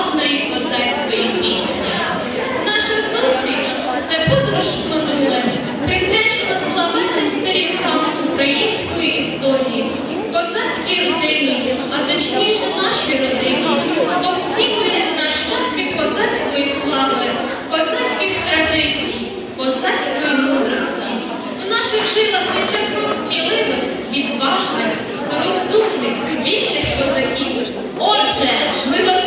сьогоденні славної козацької пісні. Наша зустріч це подорож минуле, присвячена славетним сторінкам української історії, козацькій родині, а точніше нашій родині, бо всі ми нащадки козацької слави, козацьких традицій, козацької мудрості. В наших жилах тече кров сміливих, відважних, розумних, вільних козаків. Отже, ми гостинно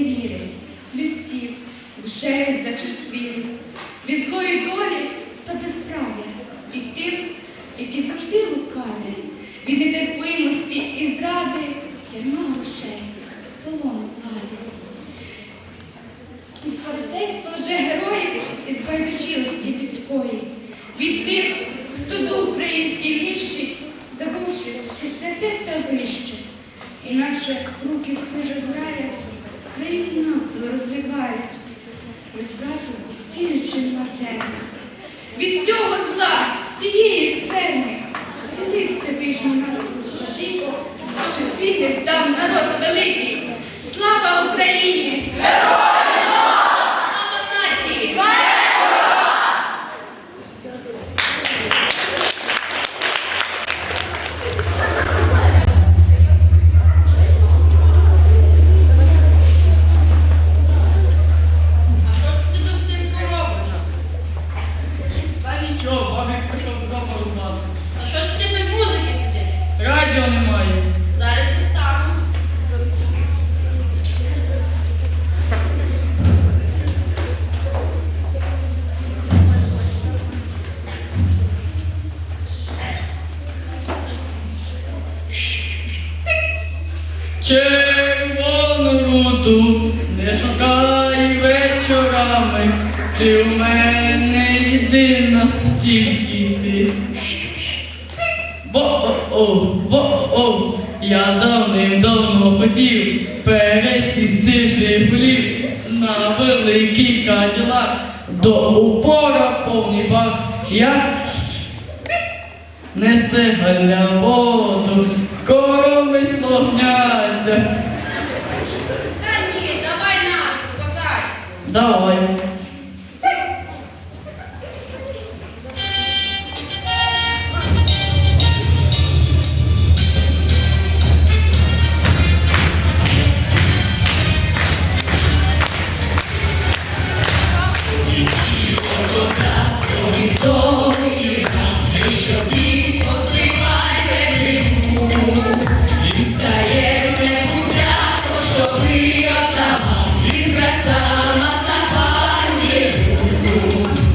і людців, душею зачерствілих, від злої долі та безправ'я, від тих, які завжди лукаві, від нетерпимості і зради, ярма грошей, полону влади. Від фарисейства вже героїв із байдужілості людської, від тих, хто дух український нищить, забувши всі святе та вище. Інакше Від цього о, о-о, я давним-давно хотів пересісти жигулів на великий каділак. До упора повний бак, я несе галя воду, корови слогняться. Та ні, давай нашу, козацьку. Давай. Ты одна, без краса на стопах не буду.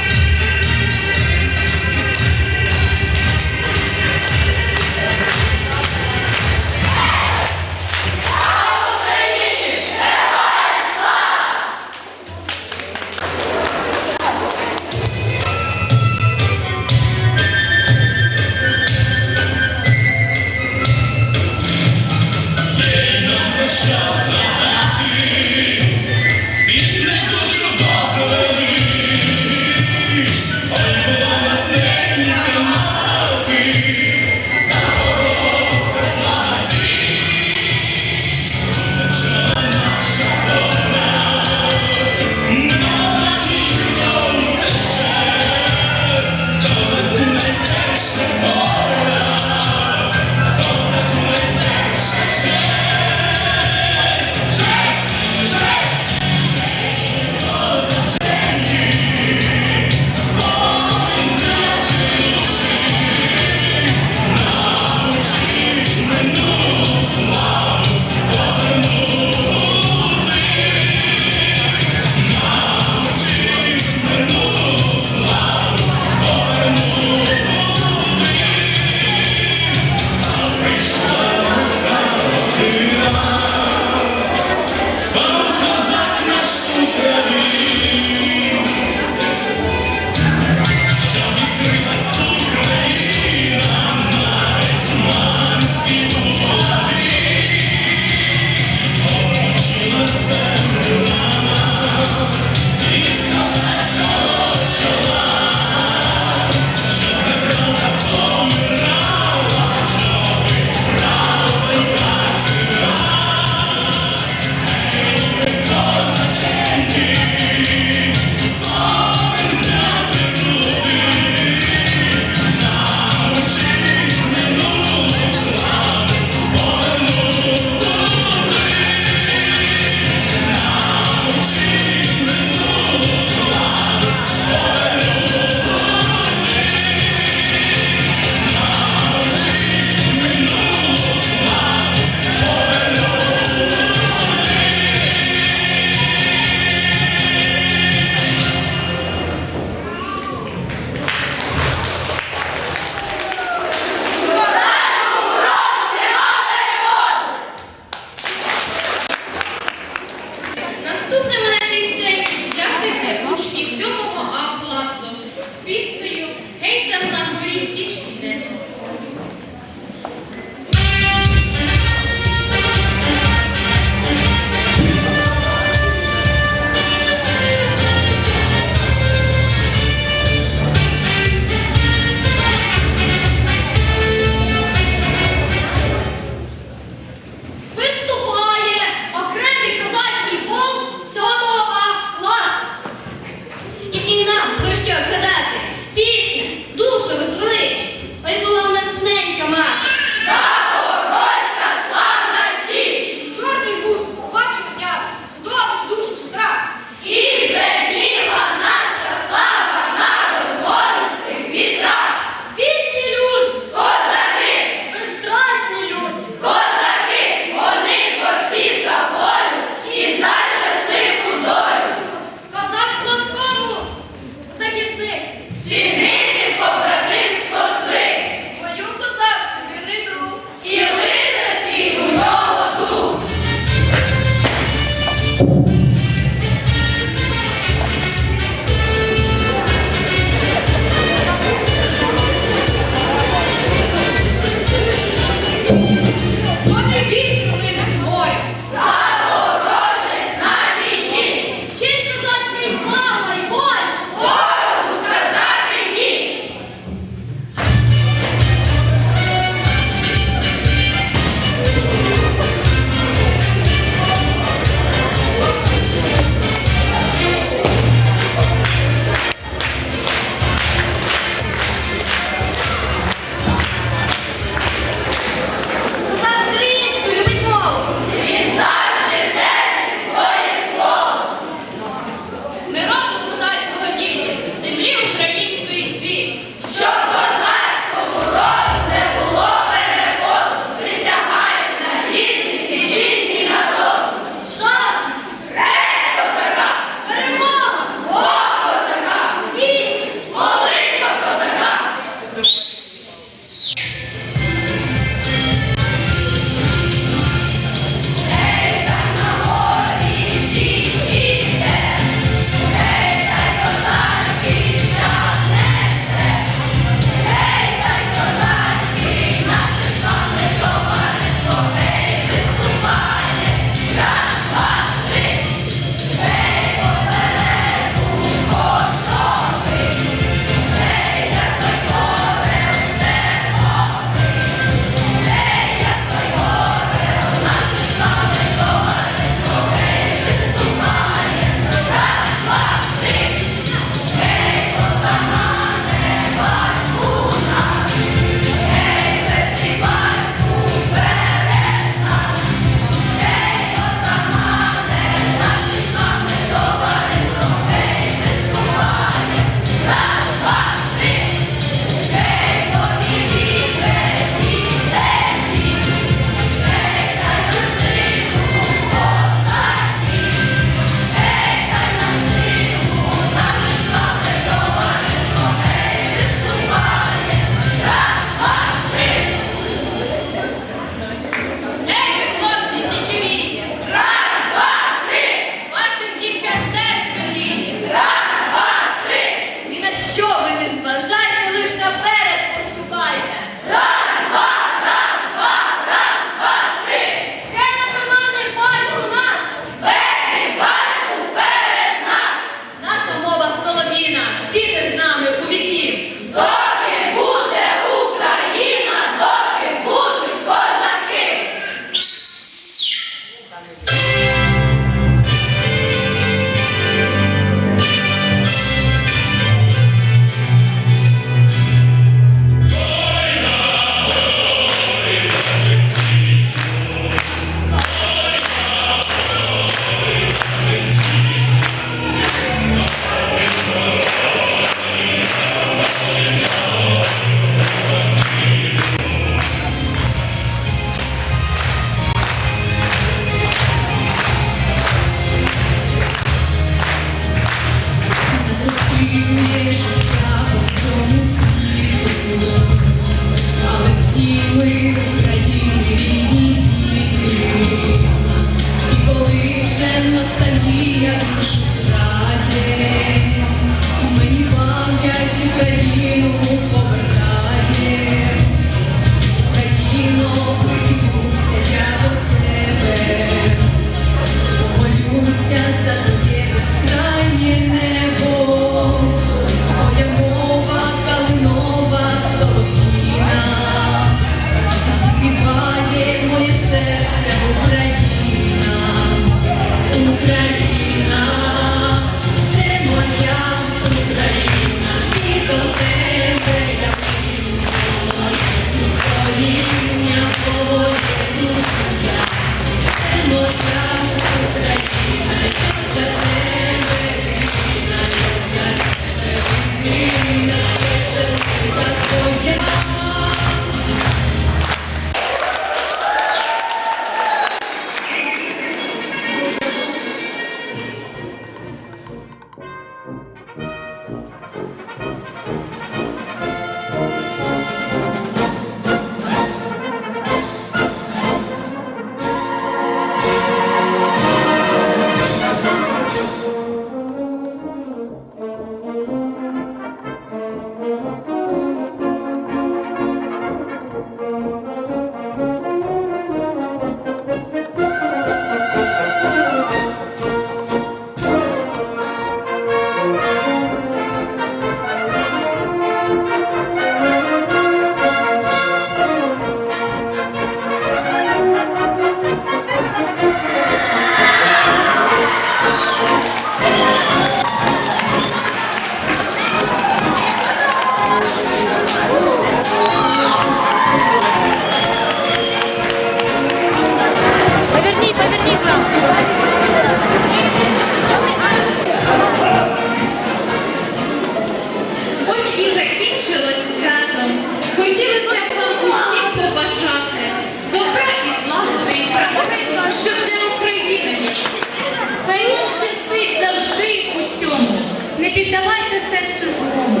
Любіть завжди усьому, не піддавайте серцю злому.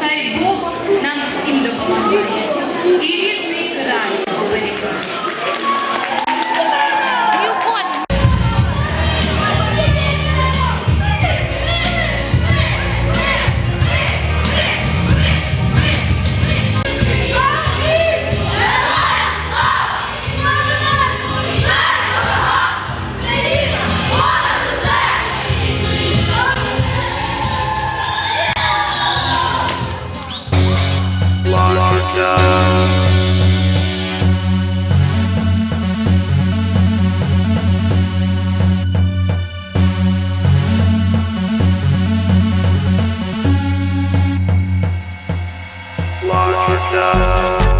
Хай Бог нам всім допомагає. І рідний край оберігає. locked up.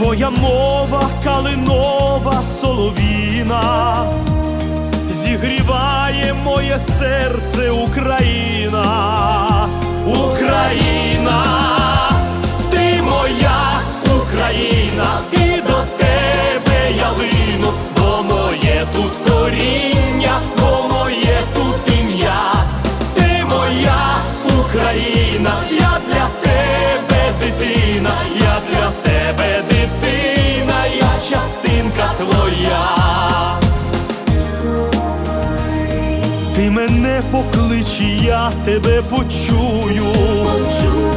твоя мова калинова соловіна, зігріває моє серце Україна, Україна, ти моя Україна, і до тебе я лину, бо моє тут коріння, бо моє тут ім'я, ти моя Україна, Ти мене поклич, я тебе почую, почую.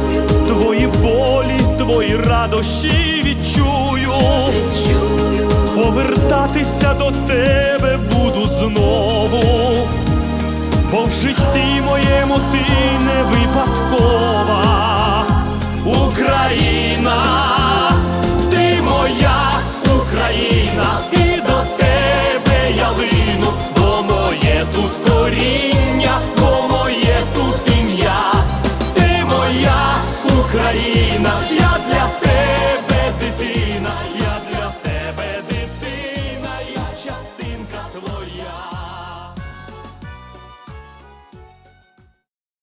твої болі, твої радощі відчую. відчую, повертатися до тебе буду знову, бо в житті моєму ти не випадкова Україна, ти моя Україна, і до тебе я вину, бо моє тут коріння, бо моє тут ім'я, ти моя Україна.